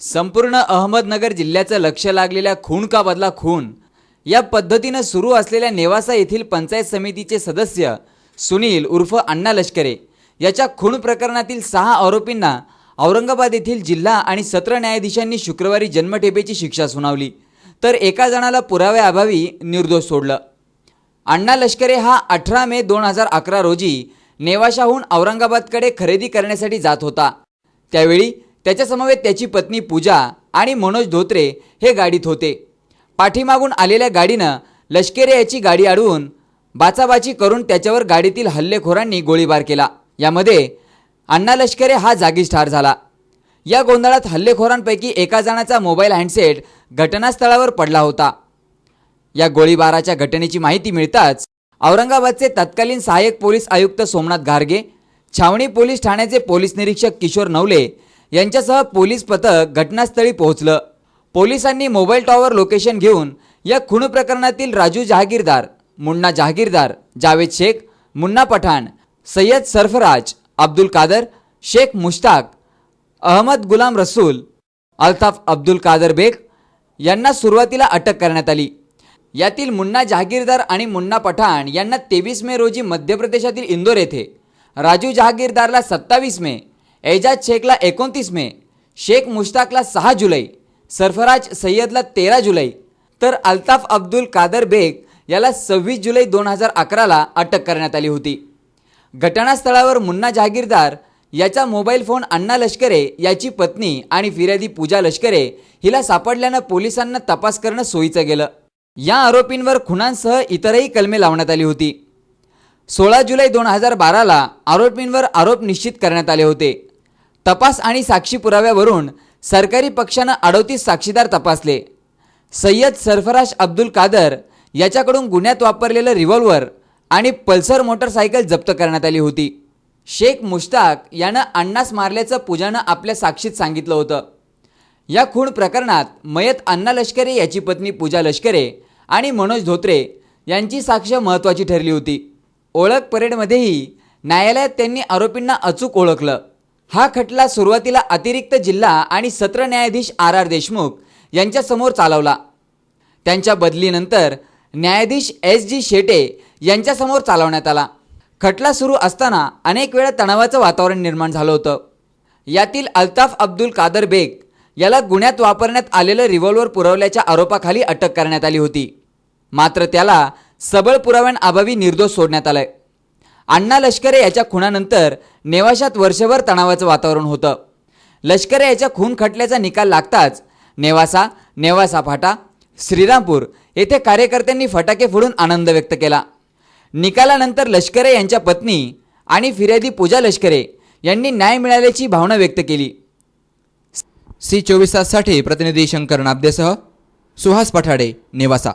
संपूर्ण अहमदनगर जिल्ह्याचं लक्ष लागलेल्या खून का बदला खून या पद्धतीनं सुरू असलेल्या नेवासा येथील पंचायत समितीचे सदस्य सुनील उर्फ अण्णा लष्करे याच्या खून प्रकरणातील सहा आरोपींना औरंगाबाद येथील जिल्हा आणि सत्र न्यायाधीशांनी शुक्रवारी जन्मठेपेची शिक्षा सुनावली. तर एका जणाला पुराव्याअभावी निर्दोष सोडलं. अण्णा लष्करे हा अठरा मे दोन हजार अकरा रोजी नेवाशाहून औरंगाबादकडे खरेदी करण्यासाठी जात होता. त्यावेळी त्याच्यासमवेत त्याची पत्नी पूजा आणि मनोज धोत्रे हे गाडीत होते. पाठीमागून आलेल्या गाडीनं लष्करे याची गाडी अडवून बाचाबाची करून त्याच्यावर गाडीतील हल्लेखोरांनी गोळीबार केला. यामध्ये अण्णा लष्करे हा जागीच ठार झाला. या गोंधळात हल्लेखोरांपैकी एका जणाचा मोबाईल हँडसेट घटनास्थळावर पडला होता. या गोळीबाराच्या घटनेची माहिती मिळताच औरंगाबादचे तत्कालीन सहाय्यक पोलीस आयुक्त सोमनाथ घारगे छावणी पोलीस ठाण्याचे पोलीस निरीक्षक किशोर नवले यांच्यासह पोलीस पथक घटनास्थळी पोहोचलं. पोलिसांनी मोबाईल टॉवर लोकेशन घेऊन या खून प्रकरणातील राजू जहागीरदार मुन्ना जहागीरदार जावेद शेख मुन्ना पठाण सय्यद सरफराज अब्दुल कादर शेख मुश्ताक अहमद गुलाम रसूल अल्ताफ अब्दुल कादर बेग यांना सुरुवातीला अटक करण्यात आली. यातील मुन्ना जहागीरदार आणि मुन्ना पठाण यांना तेवीस मे रोजी मध्य प्रदेशातील इंदोर येथे राजू जहागीरदारला सत्तावीस मे एजाज शेखला एकोणतीस मे शेख मुश्ताकला सहा जुलै सरफराज सय्यदला तेरा जुलै तर अल्ताफ अब्दुल कादर बेग याला सव्वीस जुलै दोन हजार अकराला अटक करण्यात आली होती. घटनास्थळावर मुन्ना जहागीरदार याचा मोबाईल फोन अण्णा लष्करे याची पत्नी आणि फिर्यादी पूजा लष्करे हिला सापडल्यानं पोलिसांना तपास करणं सोयीचं गेलं. या आरोपींवर खुणांसह इतरही कलमे लावण्यात आली होती. सोळा जुलै दोन हजार बाराला आरोपींवर आरोप निश्चित करण्यात आले होते. तपास आणि साक्षी पुराव्यावरून सरकारी पक्षानं अडोतीस साक्षीदार तपासले. सय्यद सरफराज अब्दुल कादर याच्याकडून गुन्ह्यात वापरलेलं रिव्हॉल्वर आणि पल्सर मोटरसायकल जप्त करण्यात आली होती. शेख मुश्ताक यानं अण्णास मारल्याचं पूजानं आपल्या साक्षीत सांगितलं होतं. या खून प्रकरणात मयत अण्णा लष्करे याची पत्नी पूजा लष्करे आणि मनोज धोत्रे यांची साक्ष महत्त्वाची ठरली होती. ओळख परेडमध्येही न्यायालयात त्यांनी आरोपींना अचूक ओळखलं. हा खटला सुरुवातीला अतिरिक्त जिल्हा आणि सत्र न्यायाधीश आर आर देशमुख यांच्यासमोर चालवला. त्यांच्या बदलीनंतर न्यायाधीश एस जी शेटे यांच्यासमोर चालवण्यात आला. खटला सुरू असताना अनेक वेळा तणावाचं वातावरण निर्माण झालं होतं. यातील अल्ताफ अब्दुल कादर बेग याला गुन्ह्यात वापरण्यात आलेलं रिव्हॉल्वर पुरवल्याच्या आरोपाखाली अटक करण्यात आली होती. मात्र त्याला सबळ पुराव्यांअभावी निर्दोष सोडण्यात आलंय. अण्णा लष्करे याच्या खुनानंतर नेवाशात वर्षभर तणावाचं वातावरण होतं. लष्करे याच्या खून खटल्याचा निकाल लागताच नेवासा नेवासा फाटा श्रीरामपूर येथे कार्यकर्त्यांनी फटाके फोडून आनंद व्यक्त केला. निकालानंतर लष्करे यांच्या पत्नी आणि फिर्यादी पूजा लष्करे यांनी न्याय मिळाल्याची भावना व्यक्त केली. सी चोवीस ताससाठी प्रतिनिधी शंकर नाब्देसह सुहास पठाडे नेवासा.